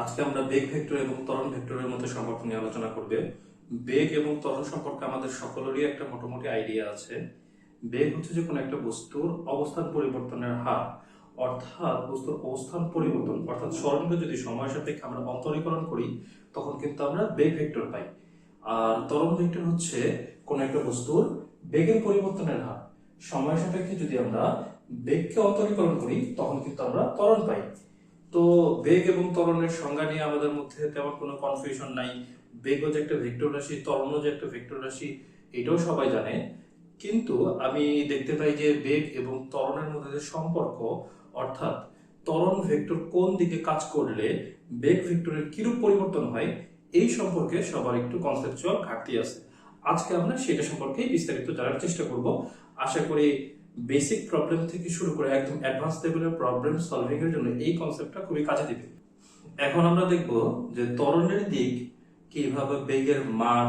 আজকে আমরা বেগ ভেক্টর এবং ত্বরণ ভেক্টরের মধ্যে সম্পর্ক নিয়ে আলোচনা করবে। বেগ এবং ত্বরণ সম্পর্কে আমাদের সকলেরই একটা মোটামুটি আইডিয়া আছে। বেগ হচ্ছে যে কোনো একটা বস্তুর অবস্থান পরিবর্তনের হার, অর্থাৎ বস্তুর অবস্থান পরিবর্তন, অর্থাৎ স্মরণকে যদি সময়ের সাপেক্ষে আমরা অন্তরীকরণ করি, তখন কিন্তু আমরা বেগ ভেক্টর পাই। আর ত্বরণ ভেক্টর হচ্ছে কোনো একটা বস্তুর বেগের পরিবর্তনের হার। সময়ের সাপেক্ষে যদি আমরা বেগকে অন্তরীকরণ করি, তখন কিন্তু আমরা ত্বরণ পাই। তো বেগ এবং ত্বরণের সংজ্ঞা নিয়ে আমাদের মধ্যে তেমন কোনো কনফিউশন নাই। বেগও যে একটা ভেক্টর রাশি ত্বরণও যে একটা ভেক্টর রাশি, এটাও সবাই জানে। কিন্তু আমি দেখতে পাই যে বেগ এবং ত্বরণের মধ্যে যে সম্পর্ক, অর্থাৎ ত্বরণ ভেক্টর কোন দিকে কাজ করলে বেগ ভেক্টরের কিরূপ পরিবর্তন হয়, এই সম্পর্কে সবার একটু কনসেপচুয়াল ঘাটতি আছে। আজকে আমরা সেটা সম্পর্কে বিস্তারিত জানার চেষ্টা করব। আশা করি বেসিক প্রবলেম থেকে শুরু করে একদম অ্যাডভান্স লেভেলের প্রবলেম সলভিং এর জন্য এই কনসেপ্টটা খুবই কাজে দিবে। এখন আমরা দেখব যে ত্বরণের দিক কীভাবে বেগের মান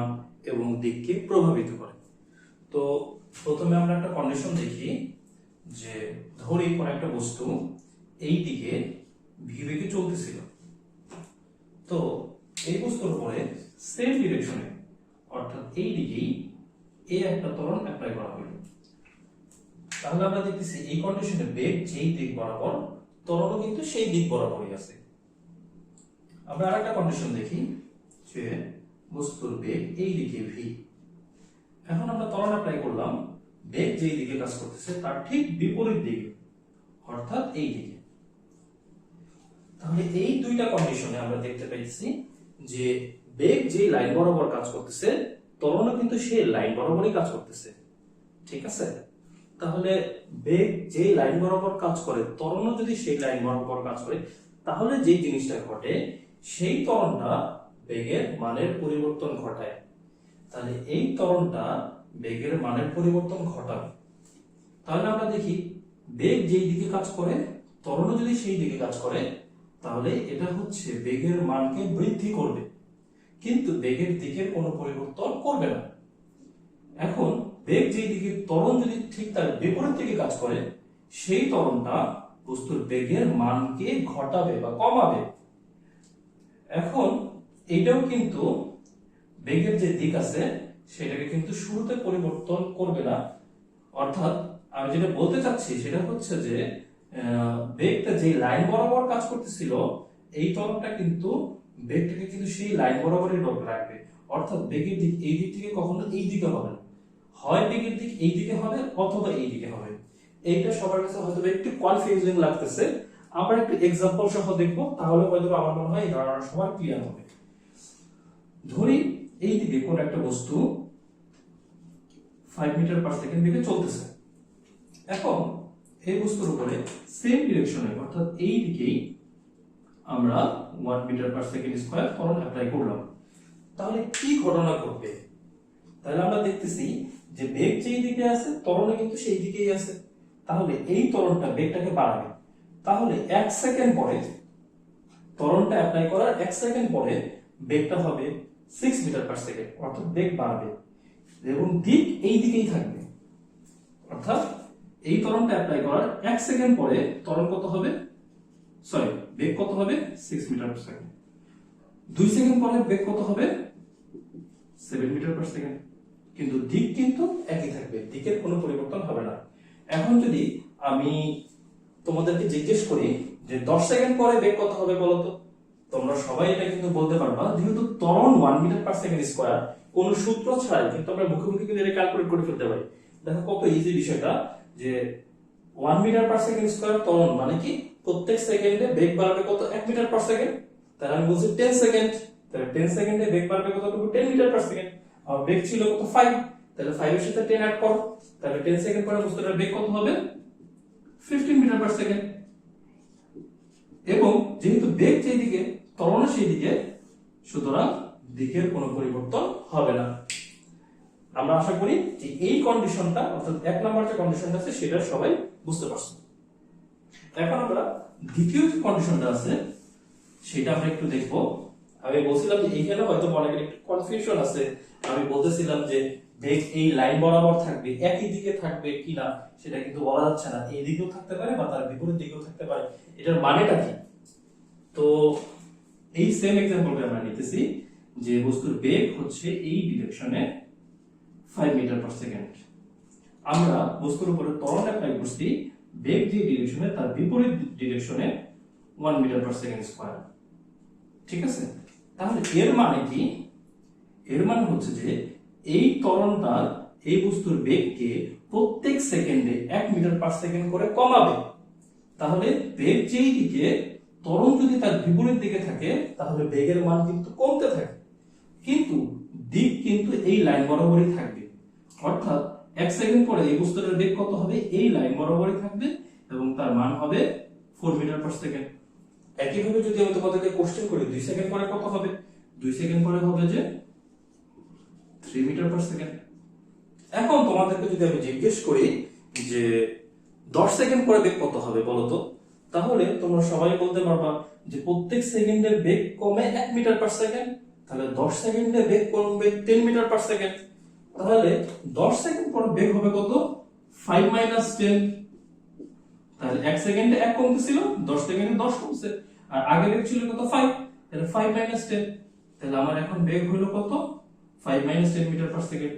এবং দিককে প্রভাবিত করে। তো প্রথমে আমরা একটা কন্ডিশন দেখি যে ধরি কোন একটা বস্তু এই দিকে ভি বেগে চলতেছিল। তো এই বস্তুর উপরে সেম ডিরেকশনে অর্থাৎ এই দিকেই এই একটা ত্বরণ অ্যাপ্লাই করা হলো। তাহলে আমরা দেখতেছি এই কন্ডিশনে বেগ যেই দিক বরাবর ত্বরণও কিন্তু সেই দিক বরাবরই আছে। আমরা আরেকটা কন্ডিশন দেখি, যে বস্তুর বেগ এই দিকে ভি এখন আমরা ত্বরণ অ্যাপ্লাই করলাম, বেগ যেই দিকে কাজ করতেছে তার ঠিক বিপরীত দিকে, অর্থাৎ এই দিকে। তাহলে এই দুইটা কন্ডিশনে আমরা দেখতে পাইছি যে বেগ যেই লাইন বরাবর কাজ করতেছে ত্বরণও কিন্তু সেই লাইন বরাবরই কাজ করতেছে। ঠিক আছে? তাহলে বেগ যেই লাইন বরাবর কাজ করে ত্বরণও যদি সেই লাইন বরাবর কাজ করে, তাহলে যেই জিনিসটা ঘটে, সেই ত্বরণটা বেগের মানের পরিবর্তন ঘটায়। তাহলে এই ত্বরণটা বেগের মানের পরিবর্তন ঘটাবে। তাহলে আমরা দেখি, বেগ যেই দিকে কাজ করে, ত্বরণও যদি সেই দিকে কাজ করে, তাহলে এটা হচ্ছে বেগের মানকে বৃদ্ধি করবে। কিন্তু বেগের দিকের কোনো পরিবর্তন করবে না। এখন বেগ যেই দিকে, ত্বরণ যদি ঠিক তার বিপরীত দিকে কাজ করে, সেই ত্বরণটা বস্তুর বেগের মানকে ঘটাবে বা কমাবে। এখন এইটাও কিন্তু বেগের যে দিক আছে, সেটাকে কিন্তু শুরুতে পরিবর্তন করবে না। অর্থাৎ আমি যেটা বলতে চাচ্ছি, সেটা হচ্ছে যে বেগটা যে লাইন বরাবর কাজ করতেছিল, এই ত্বরণটা কিন্তু বেগটাকে কিন্তু সেই লাইন বরাবরই রাখবে। অর্থাৎ বেগের দিক এই দিক থেকে কখনো এই দিকে হবে না। হয় বেগের দিক, এই দিকে হবে অথবা এই দিকে হবে। এইটা সবার কাছে হয়তো একটু কনফিউজিং লাগতেছে। আমরা একটু এক্সাম্পল সহ দেখব, তাহলে হয়তো আমার মনে হয় এই ধারণা সবার ক্লিয়ার হবে। ধরি এই দিকে কোন একটা বস্তু ফাইভ মিটার পার সেকেন্ড দিকে চলতেছে। এখন এই বস্তুর উপরে সেম ডিরেকশনে অর্থাৎ এই দিকেই আমরা one metre per second square ত্বরণ অ্যাপ্লাই করলাম। তাহলে কি ঘটনা ঘটবে? তাহলে আমরা দেখতেছি যে বেগ যেই দিকে আছে ত্বরণে কিন্তু সেই দিকেই আছে। তাহলে এই ত্বরণটা বেগটাকে বাড়াবে। তাহলে এক সেকেন্ড পরে ত্বরণটা অ্যাপ্লাই করার এক সেকেন্ড পরে বেগটা হবে সিক্স মিটার পার সেকেন্ড অর্থাৎ বেগ বাড়বে। এবং দিক এই দিকেই থাকবে। অর্থাৎ এই ত্বরণটা অ্যাপ্লাই করার এক সেকেন্ড পরে ত্বরণ কত হবে? সরি বেগ কত হবে? সিক্স মিটার পার সেকেন্ড দুই সেকেন্ড পরে বেগ কত হবে? সেভেন মিটার পার সেকেন্ড কিন্তু দিক কিন্তু একই থাকবে, দিকের কোনো পরিবর্তন হবে না। এখন যদি আমি তোমাদেরকে জিজ্ঞেস করি যে দশ সেকেন্ড পরে বেগ কত হবে বলতো তোমরা সবাই এটা কিন্তু বলতে পারবা যেহেতু ত্বরণ one metre per second square কোন সূত্র ছাড়াই কিন্তু আমরা মুখে মুখে কিন্তু এটা ক্যালকুলেট করে ফেলতে পারি। দেখো কত ইজি বিষয়টা যে one metre per second square ত্বরণ মানে কি? প্রত্যেক সেকেন্ডে বেগ বাড়বে কত? এক মিটার পার সেকেন্ড তাহলে আমি বলছি টেন সেকেন্ড তাহলে টেন সেকেন্ডে বেগ বাড়বে কতটুকু? টেন মিটার পার সেকেন্ড আর বেগ ছিল কত ফাইভ তাহলে ফাইভ এর সাথে টেন অ্যাড করো। তাহলে টেন সেকেন্ড পরে বস্তুটার বেগ কত হবে? ফিফটিন মিটার পার সেকেন্ড এবং যেহেতু বেগ যেই দিকে ত্বরণ সেই দিকে সুতরাং দিকের কোনো পরিবর্তন হবে না। আমরা আশা করি যে এই কন্ডিশনটা অর্থাৎ এক নম্বর যে কন্ডিশনটা আছে, সেটা সবাই বুঝতে পারছ। এখন আমরা দ্বিতীয় যে কন্ডিশনটা আছে, সেটা আমরা একটু দেখব। আমি বলছিলাম যে এইখানে হয়তো অনেকের একটু কনফিউশন আছে। আমি বলতেছিলাম যে বেগ এই লাইন বরাবর থাকবে, একই দিকে থাকবে কিনা সেটা কিন্তু বলা যাচ্ছে না। এই দিকেও থাকতে পারে বা তার বিপরীত দিকেও থাকতে পারে। এটার মানেটা কি? তো এই সেম এক্সাম্পলটা আমরা নিতেছি যে বস্তুর বেগ হচ্ছে এই ডিরেকশনে ফাইভ মিটার পার সেকেন্ড আমরা বস্তুর উপরে ত্বরণ অ্যাপ্লাই করছি, বেগ যে ডিরেকশনে তার বিপরীত ডিরেকশনে one metre per second square ঠিক আছে? তাহলে এর মানে কি? এর মানে হচ্ছে যে এই ত্বরণটা এই বস্তুর বেগকে প্রত্যেক সেকেন্ডে এক মিটার পার সেকেন্ড করে কমাবে। তাহলে বেগ যেই দিকে, ত্বরণ যদি তার বিপরীত দিকে থাকে, তাহলে বেগের মান কিন্তু কমতে থাকে। কিন্তু দিক কিন্তু এই লাইন বরাবরই থাকবে। অর্থাৎ এক সেকেন্ড পরে এই বস্তুটার বেগ কত হবে? এই লাইন বরাবরই থাকবে এবং তার মান হবে ফোর মিটার পার সেকেন্ড একইভাবে যদি আমি তোমাদেরকে কোশ্চেন করি, দুই সেকেন্ড পরে কত হবে? দুই সেকেন্ড পরে হবে যে থ্রি মিটার পার সেকেন্ড এখন তোমাদেরকে যদি আমি জিজ্ঞেস করি যে দশ সেকেন্ড পরে বেগ কত হবে বলো তো? তাহলে তোমরা সবাই বলতে পারবা যে প্রত্যেক সেকেন্ডের বেগ কমে এক মিটার পার সেকেন্ড তাহলে দশ সেকেন্ডে বেগ কমবে টেন মিটার পার সেকেন্ড তাহলে দশ সেকেন্ড পর বেগ হবে কত? ফাইভ মাইনাস টেন তাহলে এক সেকেন্ডে এক কমতেছিল দশ সেকেন্ডে দশ কমছে। আর আগে বেগ ছিল কত ফাইভ তাহলে ফাইভ মাইনাস টেন তাহলে আমার এখন বেগ হলো কত? Five minus ten metre per second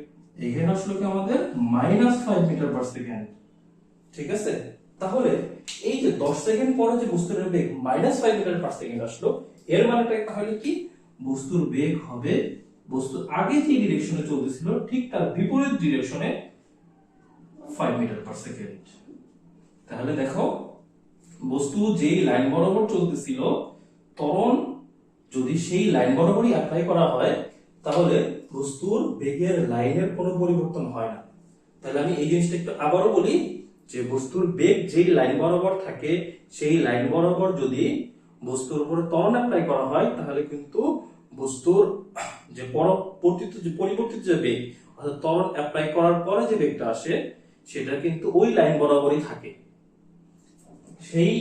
এখানে আসলো কি আমাদের? Minus five metre per second ঠিক আছে? তাহলে এই যে দশ সেকেন্ড পরে যে বস্তুর বেগ minus five metre per second আসলো, এর মানেটা তাহলে কি? বস্তুর বেগ হবে বস্তু আগে যে ডিরেকশনে চলতেছিল, ঠিক তার বিপরীত ডিরেকশনে ফাইভ মিটার পার সেকেন্ড তাহলে দেখো, বস্তু যেই লাইন বরাবর চলতেছিল, ত্বরণ যদি সেই লাইন বরাবরই অ্যাপ্লাই করা হয়, তাহলে বস্তুর বেগের লাইনের কোনো পরিবর্তন হয় না। তাহলে আমি এই জিনিসটা একটু আবারও বলি যে বস্তুর বেগ যেই লাইন বরাবর থাকে, সেই লাইন বরাবর যদি বস্তুর উপরে ত্বরণ অ্যাপ্লাই করা হয়, তাহলে কিন্তু বস্তুর যে পরবর্তিত যে পরিবর্তিত যে বেগ, অর্থাৎ ত্বরণ অ্যাপ্লাই করার পরে যে বেগটা আসে, সেটা কিন্তু ওই লাইন বরাবরই থাকে। সেই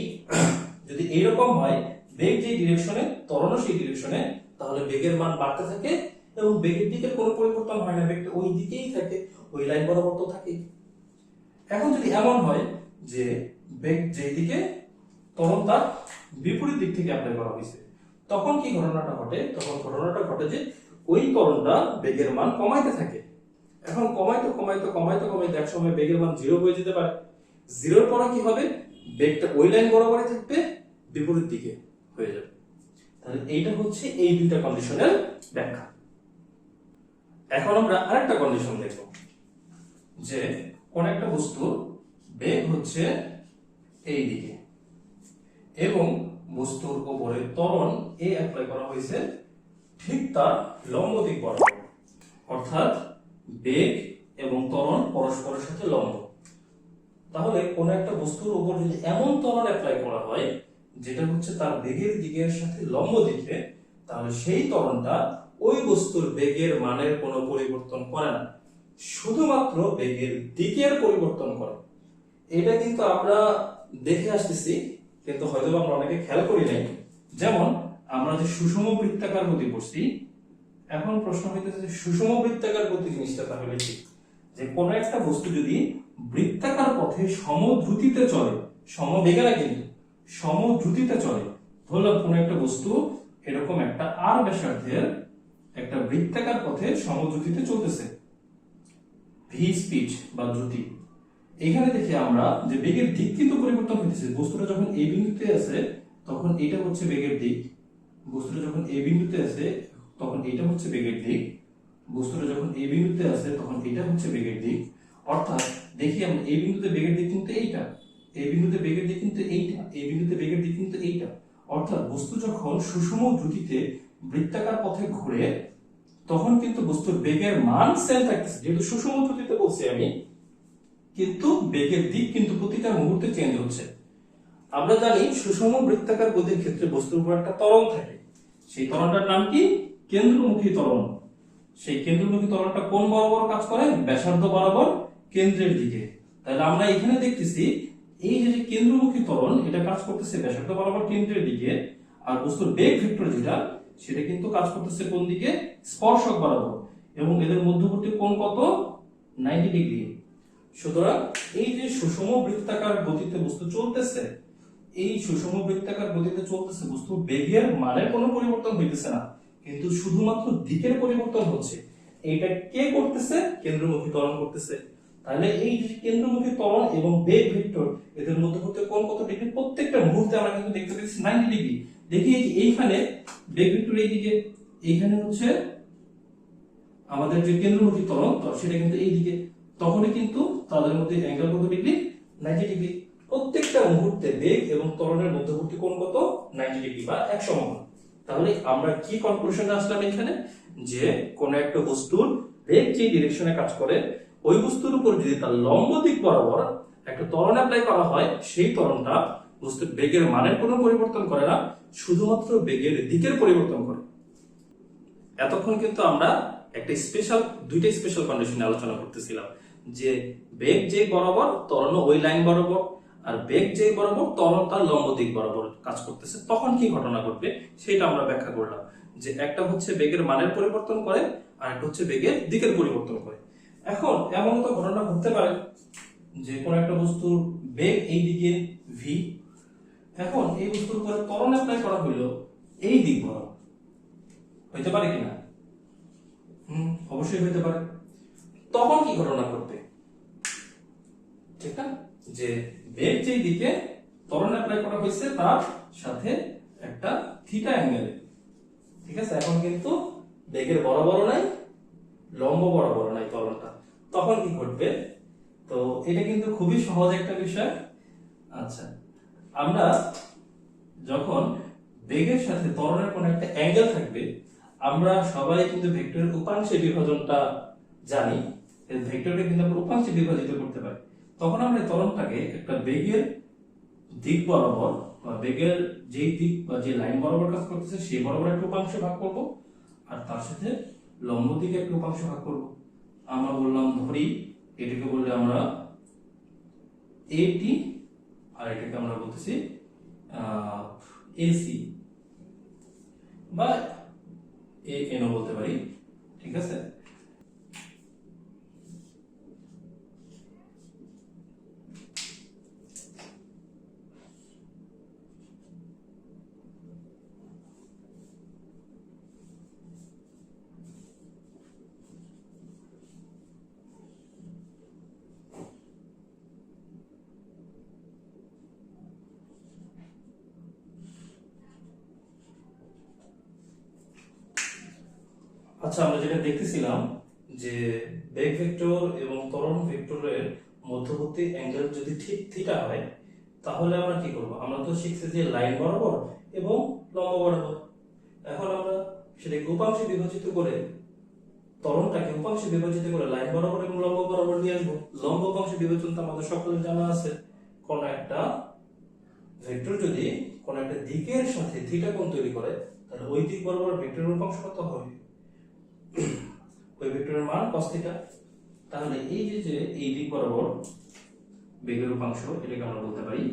যদি এইরকম হয়, বেগ যে ডিরেকশনে ত্বরণও সেই ডিরেকশনে তাহলে বেগের মান বাড়তে থাকে এবং বেগের দিকে কোনো পরিবর্তন হয় না। বেগটা ওই দিকেই থাকে, ওই লাইন বরাবর তো থাকে এখন যদি এমন হয় যে বেগ যেই দিকে, ত্বরণ তার বিপরীত দিক থেকে অ্যাপ্লাই করা হয়েছে, তখন কি ঘটনাটা ঘটে? তখন ঘটনাটা ঘটে যে ওই ত্বরণটা বেগের মান কমাইতে থাকে। এখন কমাইতে কমাইতে কমাইতে কমাইতে এক সময় বেগের মান জিরো হয়ে যেতে পারে। জিরোর পরে কি হবে? বেগটা ওই লাইন বরাবরই থাকবে, বিপরীত দিকে হয়ে যাবে। তাহলে এইটা হচ্ছে এই দুইটা কন্ডিশনের ব্যাখ্যা। এখন আমরা আরেকটা কন্ডিশন দেখব, যে কোন একটা বস্তুর বেগ হচ্ছে এই দিকে এবং বস্তুর উপরে ত্বরণ এ অ্যাপ্লাই করা হয়েছে ঠিক তার লম্ব দিক বরাবর। অর্থাৎ বেগ এবং ত্বরণ পরস্পরের সাথে লম্ব। তাহলে কোন একটা বস্তুর উপর যদি এমন ত্বরণ অ্যাপ্লাই করা হয়, যেটা হচ্ছে তার বেগের দিকের সাথে লম্ব দিকে, তাহলে সেই ত্বরণটা ওই বস্তুর বেগের মানের কোনো পরিবর্তন করে না। শুধুমাত্র বেগের দিকের পরিবর্তন করে। এটা কিন্তু আমরা দেখে আসতেছি, কিন্তু হয়তো আমরা অনেকে খেয়াল করি নাই। যেমন, আমরা যে সুষম বৃত্তাকার গতি পড়ছি, এখন প্রশ্ন হইতেছে সুষম বৃত্তাকার গতি জিনিসটা তাহলে কি? যে কোনো একটা বস্তু যদি বৃত্তাকার পথে সমদ্রুতিতে চলে সমবেগে না কিন্তু সমদ্রুতিতে চলে। ধরলাম কোনো একটা বস্তু, এরকম একটা আর ব্যাসার্ধের একটা বৃত্তাকার পথে সমদ্রুতিতে চলতেছে। ভি স্পিড বা দ্রুতি। এখানে দেখি আমরা যে বেগের দিক কিন্তু পরিবর্তন হইতেছে। বস্তুটা যখন এই বিন্দুতে আছে, তখন এটা হচ্ছে বেগের দিক। বস্তুটা যখন এই বিন্দুতে আছে, তখন এটা হচ্ছে বেগের দিক। বস্তুটা যখন এই বিন্দুতে আছে, তখন এটা হচ্ছে বেগের দিক। অর্থাৎ দেখি আমরা, এই বিন্দুতে বেগের দিক কিন্তু এইটা, এই বিন্দুতে বেগের দিক কিন্তু এইটা, এই বিন্দুতে বেগের দিক কিন্তু এইটা। অর্থাৎ বস্তু যখন সুষম দ্রুতিতে বৃত্তাকার পথে ঘুরে, তখন কিন্তু বস্তুর বেগের মান সেম থাকতেছে। যেহেতু সুষম দ্রুতিতে বলছি আমি, কিন্তু বেগের দিক কিন্তু প্রতিটা মুহূর্তে চেঞ্জ হচ্ছে। আমরা জানি সুষম বৃত্তাকার গতির ক্ষেত্রে বস্তুর উপর একটা ত্বরণ থাকে। সেই ত্বরণটার নাম কি? কেন্দ্রমুখী ত্বরণ। সেই কেন্দ্রমুখী ত্বরণটা কোন বরাবর কাজ করে? ব্যাসার্ধ বরাবর কেন্দ্রের দিকে। তাহলে আমরা এখানে দেখতেছি, এই যে যে কেন্দ্রমুখী ত্বরণ, এটা কাজ করতেছে ব্যাসার্ধ বরাবর কেন্দ্রের দিকে, আর বস্তুর বেগ ভেক্টর যেটা, সেটা কিন্তু কাজ করতেছে কোন দিকে? স্পর্শক বরাবর। এবং এদের মধ্যবর্তী কোণ কত? Ninety degree. সুতরাং এই যে সুষম বৃত্তাকার গতিতে বস্তু চলতেছে, এই সুষম বৃত্তাকার গতিতে চলতেছে বস্তু বেগের মানের কোনো পরিবর্তন হইতেছে না। কিন্তু শুধুমাত্র দিকের পরিবর্তন হচ্ছে। এইটা কে করতেছে? কেন্দ্রমুখী ত্বরণ করতেছে। তাহলে এই কেন্দ্রমুখী ত্বরণ এবং বেগ ভেক্টর, এদের মধ্যবর্তী কোণ কত ডিগ্রি? প্রত্যেকটা মুহূর্তে আমরা কিন্তু দেখতে পাচ্ছি 90 ডিগ্রি দেখি এই এইখানে বেগ ভেক্টর এইদিকে এইখানে হচ্ছে আমাদের যে কেন্দ্রমুখী ত্বরণ সেটা কিন্তু এইদিকে তখনই কিন্তু তাদের মধ্যে অ্যাঙ্গেল কত ডিগ্রি 90 ডিগ্রি প্রত্যেকটা মুহূর্তে বেগ এবং ত্বরণের মধ্যবর্তী কোণ কত? 90 ডিগ্রি বা এক সমান। তাহলে আমরা কি কনক্লুশনে আসলাম এখানে? যে কোন একটা বস্তুর বেগ যে ডিরেকশনে কাজ করে ওই বস্তুর উপর যদি তার লম্ব দিক বরাবর একটা ত্বরণ অ্যাপ্লাই করা হয়, সেই ত্বরণটা বস্তুর বেগের মানের কোনো পরিবর্তন করে না, শুধুমাত্র বেগের দিকের পরিবর্তন করে। এতক্ষণ কিন্তু আমরা একটা স্পেশাল দুইটা স্পেশাল কন্ডিশনে আলোচনা করতেছিলাম, যে বেগ যে বরাবর ত্বরণ ওই লাইন বরাবর, আর বেগ যে বরাবর ত্বরণ তার লম্ব দিক বরাবর কাজ করতেছে, তখন কি ঘটনা ঘটবে সেটা আমরা ব্যাখ্যা করলাম, যে একটা হচ্ছে বেগের মানের পরিবর্তন করে, আর একটা হচ্ছে বেগের দিকের পরিবর্তন করে। এখন, এমন তো ঘটনা ঘটতে পারে যে কোন একটা বস্তুর বেগ এই দিকে ভি এখন এই বস্তুর উপরে ত্বরণ অ্যাপ্লাই করা হইল এই দিক বরাবর। হইতে পারে কিনা? হুম, অবশ্যই হইতে পারে। তখন কি ঘটনা ঘটবে? ঠিক না? যে বেগ যেই দিকে ত্বরণ অ্যাপ্লাই করা হয়েছে তার সাথে একটা থিটা অ্যাঙ্গেলে ঠিক আছে? এখন কিন্তু বেগের বরাবর নাই, লম্ব বরাবর নাই ত্বরণটা। তখন কি ঘটবে? তো এটা কিন্তু খুবই সহজ একটা বিষয়। আচ্ছা আমরা যখন বেগের সাথে ত্বরণের কোনো একটা অ্যাঙ্গেল থাকবে, আমরা সবাই কিন্তু ভেক্টরের উপাংশে বিভাজনটা জানি। ভেক্টরকে কিন্তু আমরা উপাংশে বিভাজিত করতে পারি। তখন আমরা ত্বরণটাকে একটা বেগের দিক বরাবর বা বেগের যে দিক বা যে লাইন বরাবর কাজ করতেছে, সেই বরাবর একটা উপাংশ ভাগ করব, আর তার সাথে লম্ব দিকে একটা উপাংশ ভাগ করব। আমরা বললাম ধরি, এটাকে বললে আমরা এটি আর এটাকে আমরা বলতেছি এসি বা এ এনও বলতে পারি, ঠিক আছে? আচ্ছা আমরা যেটা দেখতেছিলাম যে বেগ ভেক্টর এবং ত্বরণ ভেক্টরের মধ্যবর্তী অ্যাঙ্গেল যদি ঠিক থিটা হয়, তাহলে আমরা কি করব? আমরা তো শিখছি যে লাইন বরাবর এবং লম্ব বরাবর। এখন আমরা সেটাকে উপাংশে বিভাজিত করে ত্বরণটাকে উপাংশে বিভাজিত করে লাইন বরাবর এবং লম্ব বরাবর নিয়ে আসব। লম্ব উপাংশে বিভাজন তো আমাদের সকলের জানা আছে। কোন একটা ভেক্টর যদি কোন একটা দিকের সাথে থিটা কোণ তৈরি করে, তাহলে ওই দিক বরাবর ভেক্টরের উপাংশ কত হবে? ওই ভেক্টরের মান cos থিটা তাহলে এই যে যে এই দিক বরাবর বেগের উপাংশ, এটাকে আমরা বলতে পারি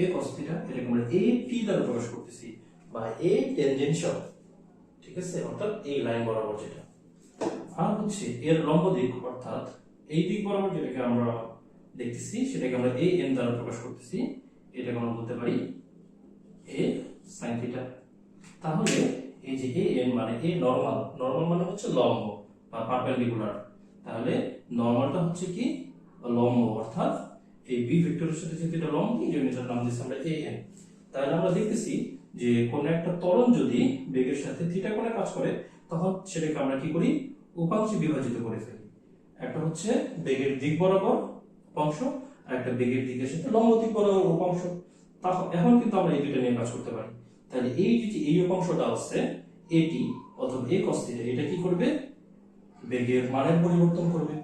a cos থিটা এটাকে আমরা a t দ্বারা প্রকাশ করতেছি বা a টেনজেনশিয়াল ঠিক আছে? অর্থাৎ এই লাইন বরাবর যেটা। আর হচ্ছে এর লম্ব দিক, অর্থাৎ এই দিক বরাবর যেটাকে আমরা দেখতেছি, সেটাকে আমরা a n দ্বারা প্রকাশ করতেছি, এটাকে আমরা বলতে পারি a sin থিটা তাহলে এই যে এ এন মানে এ নরমাল নরমাল মানে হচ্ছে লম্ব বা পারপেন্ডিকুলার তাহলে নরমালটা হচ্ছে কি? লম্ব, অর্থাৎ এই বি ভেক্টরের সাথে যেহেতু এটা লম্ব, এই জন্য এটার নাম দিচ্ছি আমরা এ এন তাহলে আমরা দেখতেছি যে কোন একটা ত্বরণ যদি বেগের সাথে থিটা কোণে কাজ করে, তখন সেটাকে আমরা কি করি? উপাংশে বিভাজিত করে ফেলি। একটা হচ্ছে বেগের দিক বরাবর উপাংশ, আর একটা বেগের দিকের সাথে লম্ব দিক বরাবর উপাংশ। এখন কিন্তু আমরা এই দুটো নিয়ে কাজ করতে পারি। তাহলে এই যে এই অংশটা আছে এটি অথবা এই cos থিটা এটা কি করবে? বেগের মানের পরিবর্তন করবে।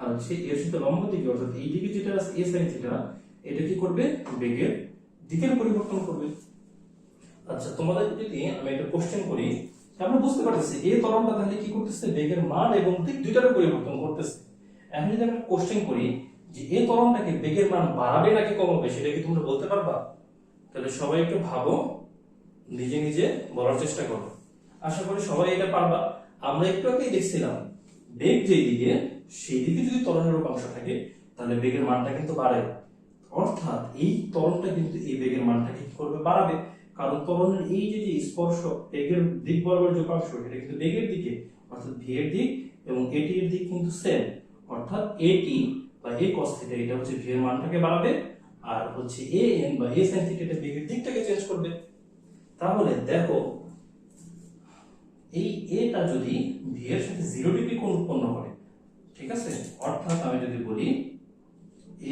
আর হচ্ছে এর সাথে লম্ব দিকে, অর্থাৎ এই দিকে যেটা আছে এ sin থিটা এটা কি করবে? বেগের দিকের পরিবর্তন করবে। আচ্ছা তোমাদের যদি আমি একটা কোশ্চেন করি আমরা বুঝতে পারতেছি এই তরণটা তাহলে কি করতেছে? বেগের মান এবং দিক দুইটারও পরিবর্তন করতেছে। এখন যদি আমরা কোশ্চেন করি যে এই তরণটাকে বেগের মান বাড়াবে নাকি কমাবে, সেটা কি তোমরা বলতে পারবা? তাহলে সবাই একটু ভাবো। নিজে নিজে বলার চেষ্টা করো। আশা করি সবাই এটা পারবা। আমরা একটু আগেই দেখছিলাম, বেগ যেই দিকে, সেই দিকে যদি ত্বরণের উপাংশ থাকে, তাহলে বেগের মানটা কিন্তু বাড়ে। অর্থাৎ এই ত্বরণটা কিন্তু এই বেগের মানটাকে কি করবে, বাড়াবে। কারণ ত্বরণের এই যে স্পর্শ, বেগের দিক বরাবর যে অংশ এটা কিন্তু বেগের দিকে, অর্থাৎ ভি এর দিক এবং এটি এর দিক কিন্তু সেম অর্থাৎ এটি বা এ কস থিটা এটা হচ্ছে ভি এর মানটাকে বাড়াবে, আর হচ্ছে এ এন বা এ সাইন থিটা এটা বেগের দিকটাকে চেঞ্জ করবে। তাহলে দেখো, এই এটা যদি ভি এর সাথে জিরো ডিগ্রি কোণ উৎপন্ন করে, ঠিক আছে? অর্থাৎ আমি যদি বলি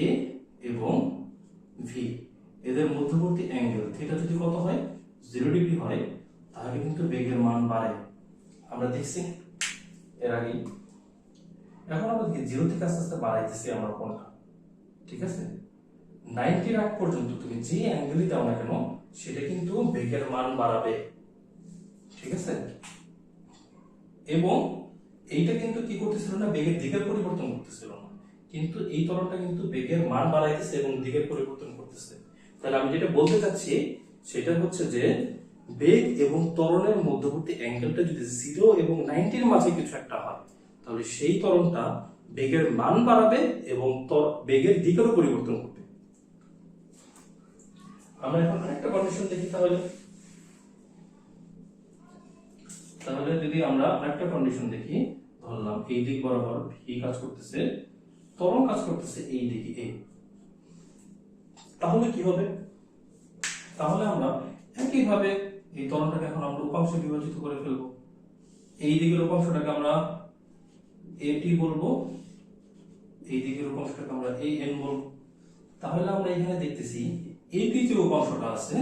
এ এবং ভি এদের মধ্যবর্তী অ্যাঙ্গেল থিটা যদি কত হয়? জিরো ডিগ্রি হয়, তাহলে কিন্তু বেগের মান বাড়ে। আমরা দেখছি এর আগেই। এখন আমরা দেখি জিরো থেকে আস্তে আস্তে বাড়াইতেছি আমরা কোনটা ঠিক আছে? নাইনটির আগ পর্যন্ত তুমি যে অ্যাঙ্গেলই দাও না কেন সেটা কিন্তু বেগের মান বাড়াবে। ঠিক আছে? এবং এইটা কিন্তু কি করতেছিল না, বেগের দিকের পরিবর্তন করতেছিল না। কিন্তু এই তরণটা কিন্তু বেগের মান বাড়াইতেছে এবং দিকের পরিবর্তন করতেছে। তাহলে আমি যেটা বলতে চাচ্ছি, সেটা হচ্ছে যে বেগ এবং ত্বরণের মধ্যবর্তী অ্যাঙ্গেলটা যদি জিরো এবং নাইনটির মাঝে কিছু একটা হয়, তাহলে সেই ত্বরণটা বেগের মান বাড়াবে এবং বেগের দিকেরও পরিবর্তন করবে। আমরা এখন আরেকটা কন্ডিশন দেখি তাহলে। তাহলে যদি আমরা আরেকটা কন্ডিশন দেখি, ধরলাম এই দিক বরাবর ভি কাজ করতেছে? ত্বরণ কাজ করতেছে এই দিকে এ। তাহলে কি হবে? তাহলে আমরা একইভাবে এই ত্বরণটাকে এখন আমরা উপাংশে বিভাজিত করে ফেলব। এই দিকের উপাংশটাকে আমরা এটি বলব, এই দিকের উপাংশটাকে আমরা এই এন বলব। তাহলে আমরা এখানে দেখতেছি এটি যে উপাংশটা আছে,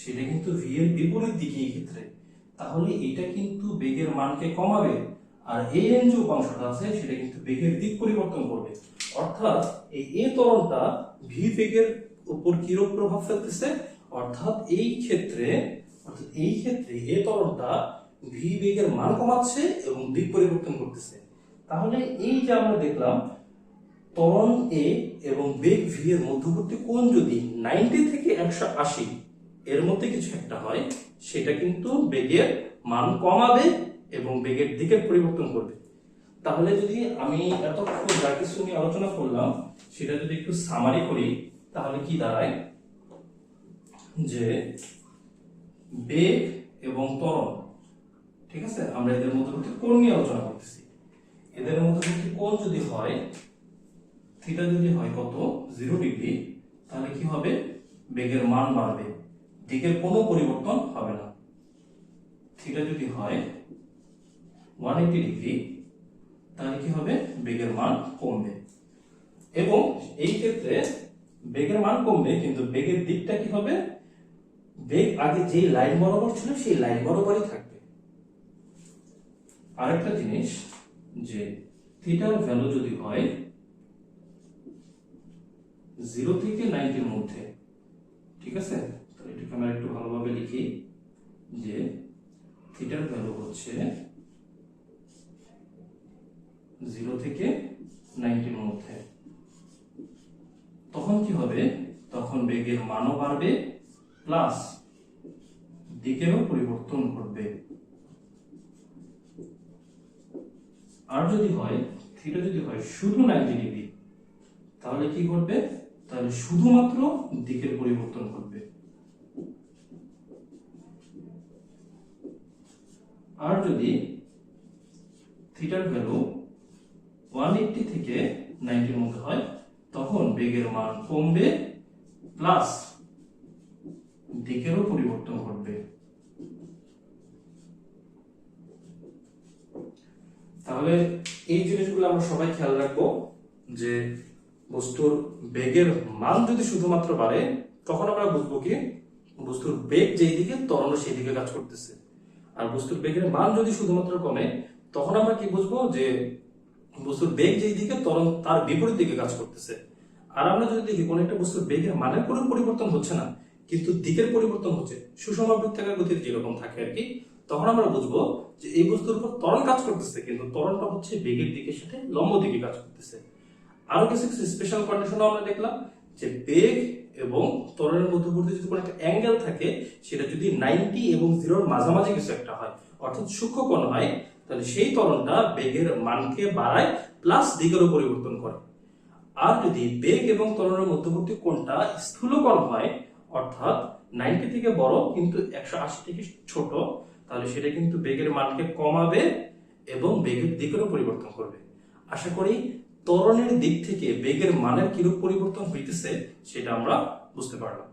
সেটা কিন্তু ভি এর বিপরীত দিকে এই ক্ষেত্রে। তাহলে এটা কিন্তু বেগের মানকে কমাবে, আর এ এন যে উপাংশটা আছে, সেটা কিন্তু বেগের দিক পরিবর্তন করবে। অর্থাৎ এই এ ত্বরণটা ভি বেগের উপর কিরূপ প্রভাব ফেলতেছে? অর্থাৎ এই ক্ষেত্রে, অর্থাৎ এই ক্ষেত্রে এ ত্বরণটা ভি বেগের মান কমাচ্ছে এবং দিক পরিবর্তন করতেছে। তাহলে এই যে আমরা দেখলাম ত্বরণ এ এবং বেগ ভি এর মধ্যবর্তী কোণ যদি নাইনটি থেকে একশো আশি, এর মধ্যে কিছু একটা হয়, সেটা কিন্তু বেগের মান কমাবে এবং বেগের দিকের পরিবর্তন করবে। তাহলে যদি আমি এতক্ষণ যা কিছু নিয়ে আলোচনা করলাম, সেটা যদি একটু সামারি করি, তাহলে কি দাঁড়ায়? যে বেগ এবং ত্বরণ, ঠিক আছে? আমরা এদের মধ্যবর্তী কোণ নিয়ে আলোচনা করতেছি। এদের মধ্যবর্তী কোণ যদি হয় থিটা যদি হয় কত? জিরো ডিগ্রি তাহলে কি হবে? বেগের মান বাড়বে। দিকের কোনো পরিবর্তন হবে না। থিটা যদি হয় ওয়ান এইটি ডিগ্রি তাহলে কি হবে? বেগের মান কমবে। এবং এই ক্ষেত্রে বেগের মান কমবে, কিন্তু বেগের দিকটা কি হবে? বেগ আগে যে লাইন বরাবর ছিল, সেই লাইন বরাবরই থাকবে। আরেকটা জিনিস, যে থিটার ভ্যালু যদি হয় জিরো থেকে নাইনটির মধ্যে। ঠিক আছে? তাহলে এটাকে আমরা একটু ভালোভাবে লিখি যে থিটার ভ্যালু হচ্ছে জিরো থেকে নাইনটির মধ্যে। তখন কি হবে? তখন বেগের মানও বাড়বে প্লাস দিকেরও পরিবর্তন ঘটবে। আর যদি হয় থিটা যদি হয় শুধু নাইনটি ডিগ্রি, তাহলে কি ঘটবে? তাহলে শুধুমাত্র দিকের পরিবর্তন ঘটবে। আর যদি থিটার ভ্যালু ওয়ান এইটটি থেকে নাইনটির মধ্যে হয়, তখন বেগের মান কমবে প্লাস দিকেরও পরিবর্তন ঘটবে। তাহলে এই জিনিসগুলো আমরা সবাই খেয়াল রাখব যে বস্তুর বেগের মান যদি শুধুমাত্র বাড়ে, তখন আমরা বুঝব কি? বস্তুর বেগ যেই দিকে ত্বরণ সেই দিকে কাজ করতেছে। আর বস্তুর বেগের মান যদি শুধুমাত্র কমে, তখন আমরা কি বুঝব? যে বস্তুর বেগ যেই দিকে ত্বরণ তার বিপরীত দিকে কাজ করতেছে। আর আমরা যদি দেখি, কোন একটা বস্তুর বেগের মানের কোনো পরিবর্তন হচ্ছে না, কিন্তু দিকের পরিবর্তন হচ্ছে, সুষম বৃত্তাকার গতির যেরকম থাকে আর কি, তখন আমরা বুঝব যে এই বস্তুর উপর ত্বরণ কাজ করতেছে, কিন্তু ত্বরণটা হচ্ছে বেগের দিকের সাথে লম্ব দিকে কাজ করতেছে। আরও কিছু কিছু স্পেশাল কন্ডিশন আমরা দেখলাম, যে বেগ এবং তরলের মধ্যবর্তী যদি কোনো একটা অ্যাঙ্গেল থাকে, সেটা যদি নাইনটি এবং জিরোর মাঝামাঝি কিছু একটা হয়, অর্থাৎ সূক্ষ্ম কোণ হয়, তাহলে সেই তরণটা বেগের মানকে বাড়ায় প্লাস দিকেরও পরিবর্তন করে। আর যদি বেগ এবং তরণের মধ্যবর্তী কোণটা স্থূলকণ হয়, অর্থাৎ নাইনটি থেকে বড় কিন্তু একশো আশি থেকে ছোট, তাহলে সেটা কিন্তু বেগের মানকে কমাবে এবং বেগের দিকেরও পরিবর্তন করবে। আশা করি ত্বরণের দিক থেকে বেগের মানের কিরূপ পরিবর্তন হইতেছে সেটা আমরা বুঝতে পারলাম।